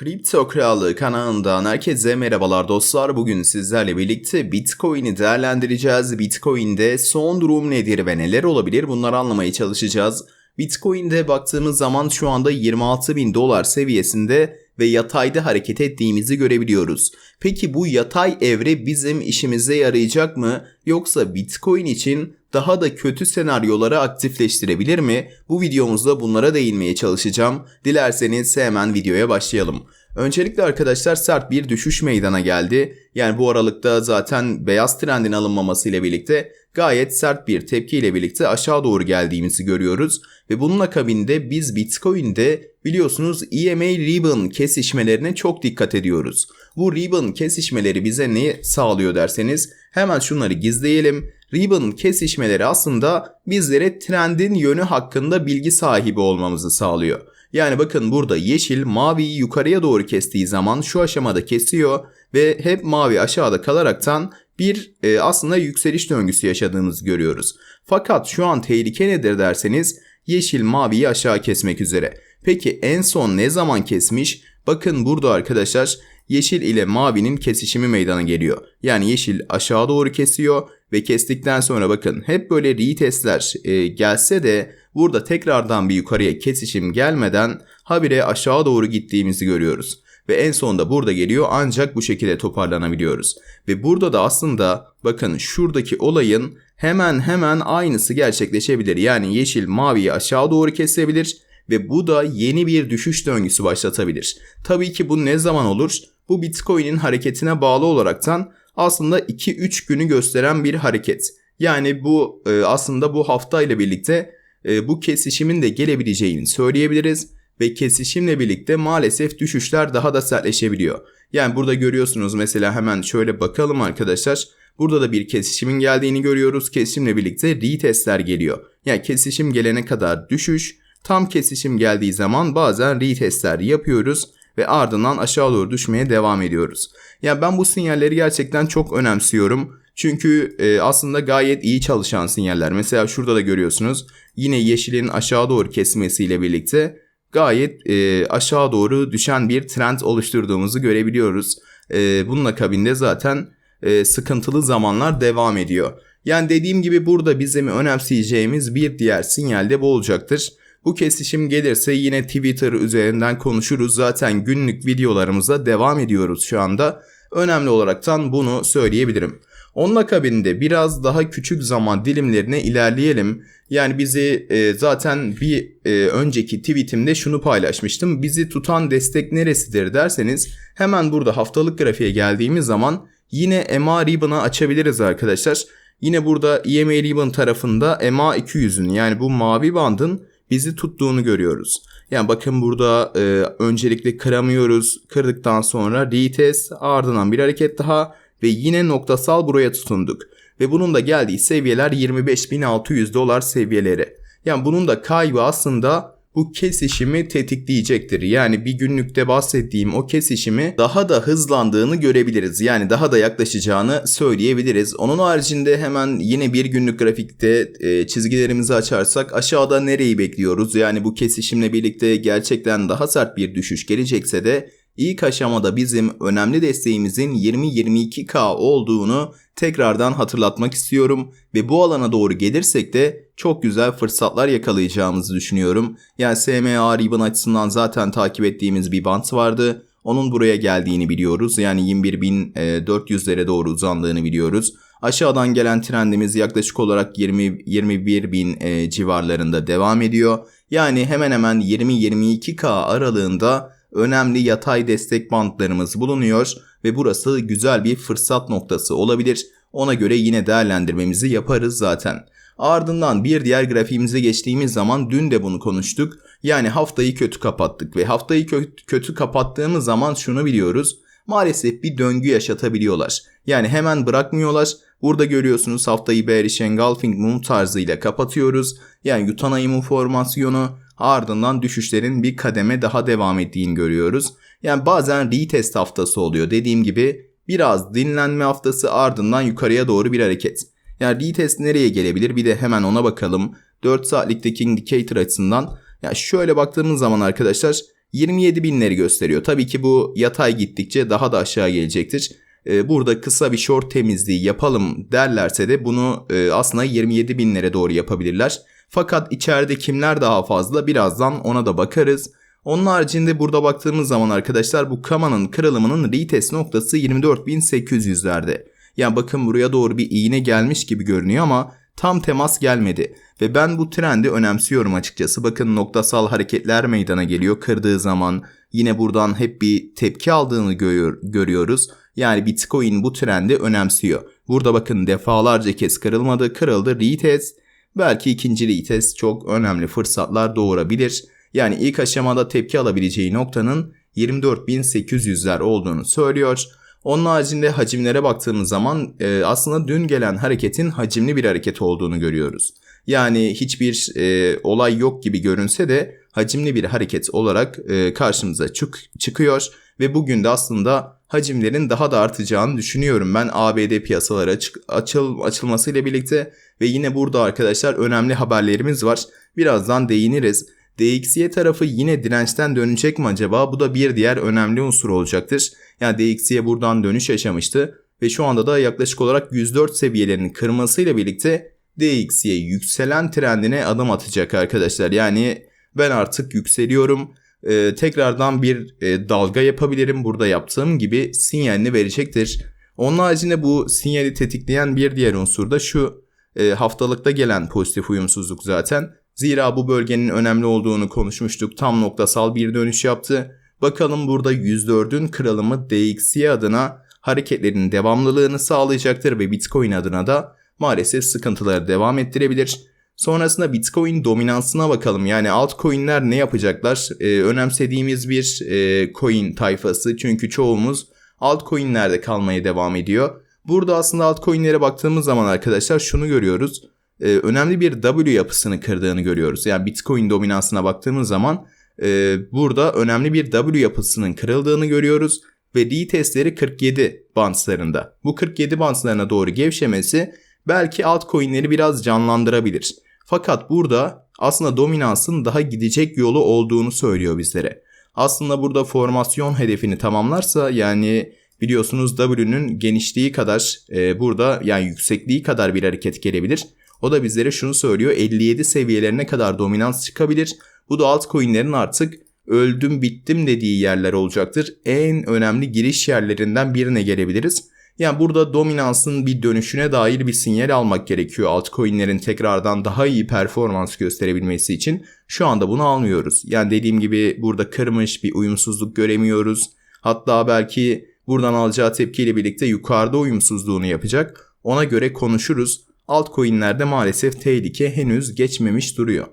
Kripto Krallığı kanalından herkese merhabalar dostlar. Bugün sizlerle birlikte Bitcoin'i değerlendireceğiz. Bitcoin'de son durum nedir ve neler olabilir bunları anlamaya çalışacağız. Bitcoin'de baktığımız zaman şu anda 26 bin dolar seviyesinde ve yatayda hareket ettiğimizi görebiliyoruz. Peki bu yatay evre bizim işimize yarayacak mı yoksa Bitcoin için daha da kötü senaryoları aktifleştirebilir mi? Bu videomuzda bunlara değinmeye çalışacağım. Dilerseniz hemen videoya başlayalım. Öncelikle arkadaşlar sert bir düşüş meydana geldi. Yani bu aralıkta zaten beyaz trendin alınmaması ile birlikte gayet sert bir tepki ile birlikte aşağı doğru geldiğimizi görüyoruz. Ve bunun akabinde biz Bitcoin'de biliyorsunuz EMA Ribbon kesişmelerine çok dikkat ediyoruz. Bu Ribbon kesişmeleri bize ne sağlıyor derseniz hemen şunları gizleyelim. Ribbon kesişmeleri aslında bizlere trendin yönü hakkında bilgi sahibi olmamızı sağlıyor. Yani bakın burada yeşil maviyi yukarıya doğru kestiği zaman şu aşamada kesiyor ve hep mavi aşağıda kalaraktan bir e, aslında yükseliş döngüsü yaşadığımızı görüyoruz. Fakat şu an tehlike nedir derseniz yeşil maviyi aşağı kesmek üzere. Peki en son ne zaman kesmiş? Bakın burada arkadaşlar yeşil ile mavinin kesişimi meydana geliyor. Yani yeşil aşağı doğru kesiyor ve kestikten sonra bakın hep böyle retestler e, gelse de burada tekrardan bir yukarıya kesişim gelmeden habire aşağı doğru gittiğimizi görüyoruz. Ve en sonunda burada geliyor ancak bu şekilde toparlanabiliyoruz. Ve burada da aslında bakın şuradaki olayın hemen hemen aynısı gerçekleşebilir. Yani yeşil maviyi aşağı doğru kesebilir ve bu da yeni bir düşüş döngüsü başlatabilir. Tabii ki bu ne zaman olur? Bu Bitcoin'in hareketine bağlı olaraktan aslında 2-3 günü gösteren bir hareket. Yani bu e, aslında bu hafta ile birlikte e, bu kesişimin de gelebileceğini söyleyebiliriz ve kesişimle birlikte maalesef düşüşler daha da sertleşebiliyor. Yani burada görüyorsunuz mesela hemen şöyle bakalım arkadaşlar. Burada da bir kesişimin geldiğini görüyoruz. Kesişimle birlikte retestler geliyor. Yani kesişim gelene kadar düşüş, tam kesişim geldiği zaman bazen retestler yapıyoruz ve ardından aşağı doğru düşmeye devam ediyoruz. Yani ben bu sinyalleri gerçekten çok önemsiyorum. Çünkü e, aslında gayet iyi çalışan sinyaller. Mesela şurada da görüyorsunuz. Yine yeşilin aşağı doğru kesmesiyle birlikte gayet e, aşağı doğru düşen bir trend oluşturduğumuzu görebiliyoruz. E, bunun akabinde zaten e, sıkıntılı zamanlar devam ediyor. Yani dediğim gibi burada bizim önemseyeceğimiz bir diğer sinyal de bu olacaktır. Bu kesişim gelirse yine Twitter üzerinden konuşuruz. Zaten günlük videolarımıza devam ediyoruz şu anda. Önemli olaraktan bunu söyleyebilirim. Onun akabinde biraz daha küçük zaman dilimlerine ilerleyelim. Yani bizi e, zaten bir e, önceki tweetimde şunu paylaşmıştım. Bizi tutan destek neresidir derseniz hemen burada haftalık grafiğe geldiğimiz zaman yine MA Ribbon'ı açabiliriz arkadaşlar. Yine burada EMA Ribbon tarafında MA 200'ün yani bu mavi bandın bizi tuttuğunu görüyoruz. Yani bakın burada e, öncelikle kıramıyoruz. Kırdıktan sonra retest ardından bir hareket daha ve yine noktasal buraya tutunduk. Ve bunun da geldiği seviyeler 25.600 dolar seviyeleri. Yani bunun da kaybı aslında bu kesişimi tetikleyecektir. Yani bir günlükte bahsettiğim o kesişimi daha da hızlandığını görebiliriz. Yani daha da yaklaşacağını söyleyebiliriz. Onun haricinde hemen yine bir günlük grafikte e, çizgilerimizi açarsak aşağıda nereyi bekliyoruz? Yani bu kesişimle birlikte gerçekten daha sert bir düşüş gelecekse de İlk aşamada bizim önemli desteğimizin 20-22K olduğunu tekrardan hatırlatmak istiyorum ve bu alana doğru gelirsek de çok güzel fırsatlar yakalayacağımızı düşünüyorum. Yani SMA Ribbon açısından zaten takip ettiğimiz bir bant vardı. Onun buraya geldiğini biliyoruz. Yani 21.400'lere doğru uzandığını biliyoruz. Aşağıdan gelen trendimiz yaklaşık olarak 20 21.000 e, civarlarında devam ediyor. Yani hemen hemen 20-22K aralığında önemli yatay destek bantlarımız bulunuyor ve burası güzel bir fırsat noktası olabilir. Ona göre yine değerlendirmemizi yaparız zaten. Ardından bir diğer grafiğimize geçtiğimiz zaman dün de bunu konuştuk. Yani haftayı kötü kapattık ve haftayı kö- kötü kapattığımız zaman şunu biliyoruz. Maalesef bir döngü yaşatabiliyorlar. Yani hemen bırakmıyorlar. Burada görüyorsunuz haftayı bearish engulfing mum tarzıyla kapatıyoruz. Yani yutan ayımı formasyonu ardından düşüşlerin bir kademe daha devam ettiğini görüyoruz. Yani bazen retest haftası oluyor. Dediğim gibi biraz dinlenme haftası ardından yukarıya doğru bir hareket. Yani retest nereye gelebilir bir de hemen ona bakalım. 4 saatlikteki indicator açısından yani şöyle baktığımız zaman arkadaşlar 27 binleri gösteriyor. Tabii ki bu yatay gittikçe daha da aşağı gelecektir. Ee, burada kısa bir short temizliği yapalım derlerse de bunu e, aslında 27 binlere doğru yapabilirler. Fakat içeride kimler daha fazla birazdan ona da bakarız. Onun haricinde burada baktığımız zaman arkadaşlar bu Kama'nın kırılımının retest noktası 24.800'lerde. Yani bakın buraya doğru bir iğne gelmiş gibi görünüyor ama tam temas gelmedi. Ve ben bu trendi önemsiyorum açıkçası. Bakın noktasal hareketler meydana geliyor kırdığı zaman. Yine buradan hep bir tepki aldığını görüyor, görüyoruz. Yani Bitcoin bu trendi önemsiyor. Burada bakın defalarca kez kırılmadı. Kırıldı retest. Belki ikinci retest çok önemli fırsatlar doğurabilir. Yani ilk aşamada tepki alabileceği noktanın 24.800'ler olduğunu söylüyor. Onun haricinde hacimlere baktığımız zaman e, aslında dün gelen hareketin hacimli bir hareket olduğunu görüyoruz. Yani hiçbir e, olay yok gibi görünse de hacimli bir hareket olarak e, karşımıza çık çıkıyor ve bugün de aslında hacimlerin daha da artacağını düşünüyorum ben ABD piyasalara açık, açıl, açılmasıyla birlikte ve yine burada arkadaşlar önemli haberlerimiz var. Birazdan değiniriz. DXY tarafı yine dirençten dönecek mi acaba? Bu da bir diğer önemli unsur olacaktır. Yani DXY buradan dönüş yaşamıştı ve şu anda da yaklaşık olarak 104 seviyelerinin kırmasıyla birlikte DXY yükselen trendine adım atacak arkadaşlar. Yani ben artık yükseliyorum. Ee, tekrardan bir e, dalga yapabilirim. Burada yaptığım gibi sinyalini verecektir. Onun haricinde bu sinyali tetikleyen bir diğer unsur da şu e, haftalıkta gelen pozitif uyumsuzluk zaten. Zira bu bölgenin önemli olduğunu konuşmuştuk. Tam noktasal bir dönüş yaptı. Bakalım burada 104'ün kralımı DXY adına hareketlerin devamlılığını sağlayacaktır ve Bitcoin adına da maalesef sıkıntıları devam ettirebilir. Sonrasında Bitcoin dominansına bakalım. Yani altcoin'ler ne yapacaklar? Ee, önemsediğimiz bir e, coin tayfası. Çünkü çoğumuz altcoin'lerde kalmaya devam ediyor. Burada aslında altcoin'lere baktığımız zaman arkadaşlar şunu görüyoruz. Ee, önemli bir W yapısını kırdığını görüyoruz. Yani Bitcoin dominansına baktığımız zaman e, burada önemli bir W yapısının kırıldığını görüyoruz. Ve retestleri 47 bantlarında. Bu 47 bantlarına doğru gevşemesi belki altcoin'leri biraz canlandırabilir. Fakat burada aslında dominansın daha gidecek yolu olduğunu söylüyor bizlere. Aslında burada formasyon hedefini tamamlarsa yani biliyorsunuz W'nün genişliği kadar e, burada yani yüksekliği kadar bir hareket gelebilir. O da bizlere şunu söylüyor 57 seviyelerine kadar dominans çıkabilir. Bu da altcoin'lerin artık öldüm bittim dediği yerler olacaktır. En önemli giriş yerlerinden birine gelebiliriz. Yani burada dominansın bir dönüşüne dair bir sinyal almak gerekiyor altcoin'lerin tekrardan daha iyi performans gösterebilmesi için. Şu anda bunu almıyoruz. Yani dediğim gibi burada kırmış bir uyumsuzluk göremiyoruz. Hatta belki buradan alacağı tepkiyle birlikte yukarıda uyumsuzluğunu yapacak. Ona göre konuşuruz. Altcoin'lerde maalesef tehlike henüz geçmemiş duruyor.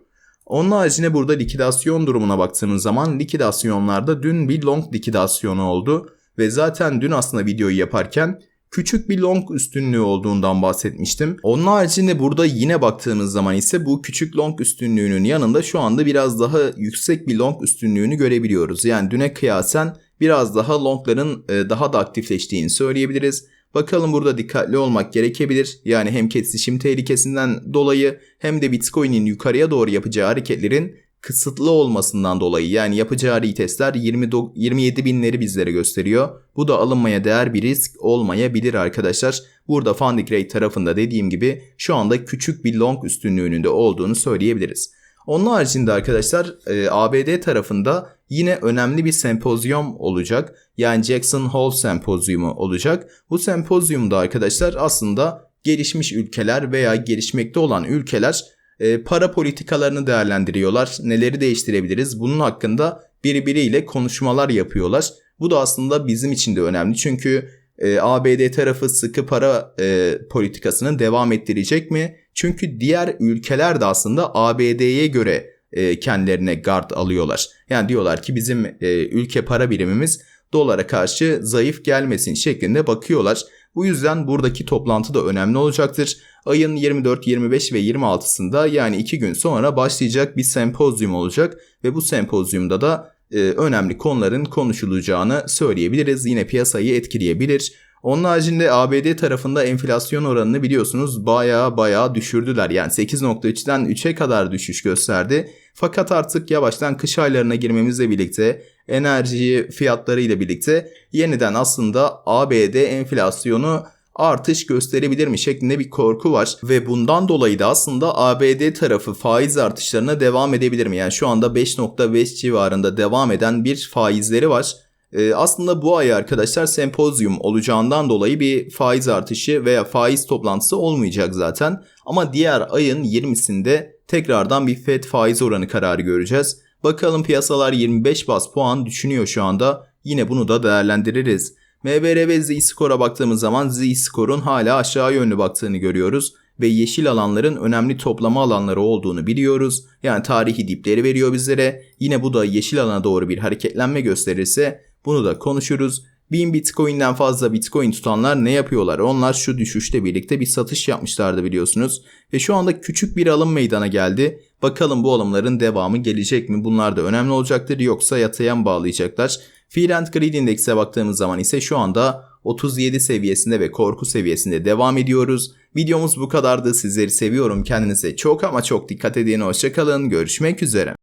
Onun haricinde burada likidasyon durumuna baktığımız zaman likidasyonlarda dün bir long likidasyonu oldu. Ve zaten dün aslında videoyu yaparken küçük bir long üstünlüğü olduğundan bahsetmiştim. Onun haricinde burada yine baktığımız zaman ise bu küçük long üstünlüğünün yanında şu anda biraz daha yüksek bir long üstünlüğünü görebiliyoruz. Yani düne kıyasen biraz daha longların e, daha da aktifleştiğini söyleyebiliriz. Bakalım burada dikkatli olmak gerekebilir. Yani hem kesişim tehlikesinden dolayı hem de Bitcoin'in yukarıya doğru yapacağı hareketlerin kısıtlı olmasından dolayı yani yapacağı retestler 20, 27 binleri bizlere gösteriyor. Bu da alınmaya değer bir risk olmayabilir arkadaşlar. Burada Funding Rate tarafında dediğim gibi şu anda küçük bir long üstünlüğünün de olduğunu söyleyebiliriz. Onun haricinde arkadaşlar e, ABD tarafında yine önemli bir sempozyum olacak. Yani Jackson Hole sempozyumu olacak. Bu sempozyumda arkadaşlar aslında gelişmiş ülkeler veya gelişmekte olan ülkeler e, para politikalarını değerlendiriyorlar. Neleri değiştirebiliriz? Bunun hakkında birbiriyle konuşmalar yapıyorlar. Bu da aslında bizim için de önemli. Çünkü e, ABD tarafı sıkı para e, politikasını devam ettirecek mi? Çünkü diğer ülkeler de aslında ABD'ye göre e, kendilerine guard alıyorlar. Yani diyorlar ki bizim e, ülke para birimimiz dolara karşı zayıf gelmesin şeklinde bakıyorlar. Bu yüzden buradaki toplantı da önemli olacaktır. Ayın 24, 25 ve 26'sında yani 2 gün sonra başlayacak bir sempozyum olacak ve bu sempozyumda da e, önemli konuların konuşulacağını söyleyebiliriz. Yine piyasayı etkileyebilir. Onun haricinde ABD tarafında enflasyon oranını biliyorsunuz baya baya düşürdüler. Yani 8.3'ten 3'e kadar düşüş gösterdi. Fakat artık yavaştan kış aylarına girmemizle birlikte enerji fiyatları ile birlikte yeniden aslında ABD enflasyonu artış gösterebilir mi şeklinde bir korku var ve bundan dolayı da aslında ABD tarafı faiz artışlarına devam edebilir mi? Yani şu anda 5.5 civarında devam eden bir faizleri var. Ee, aslında bu ay arkadaşlar sempozyum olacağından dolayı bir faiz artışı veya faiz toplantısı olmayacak zaten. Ama diğer ayın 20'sinde tekrardan bir FED faiz oranı kararı göreceğiz. Bakalım piyasalar 25 bas puan düşünüyor şu anda. Yine bunu da değerlendiririz. MBR ve Z-Score'a baktığımız zaman Z-Score'un hala aşağı yönlü baktığını görüyoruz ve yeşil alanların önemli toplama alanları olduğunu biliyoruz. Yani tarihi dipleri veriyor bizlere. Yine bu da yeşil alana doğru bir hareketlenme gösterirse bunu da konuşuruz. 1000 Bitcoin'den fazla Bitcoin tutanlar ne yapıyorlar? Onlar şu düşüşle birlikte bir satış yapmışlardı biliyorsunuz. Ve şu anda küçük bir alım meydana geldi. Bakalım bu alımların devamı gelecek mi? Bunlar da önemli olacaktır yoksa yataya mı bağlayacaklar? Fear and Greed Index'e baktığımız zaman ise şu anda 37 seviyesinde ve korku seviyesinde devam ediyoruz. Videomuz bu kadardı. Sizleri seviyorum. Kendinize çok ama çok dikkat edin. Hoşçakalın. Görüşmek üzere.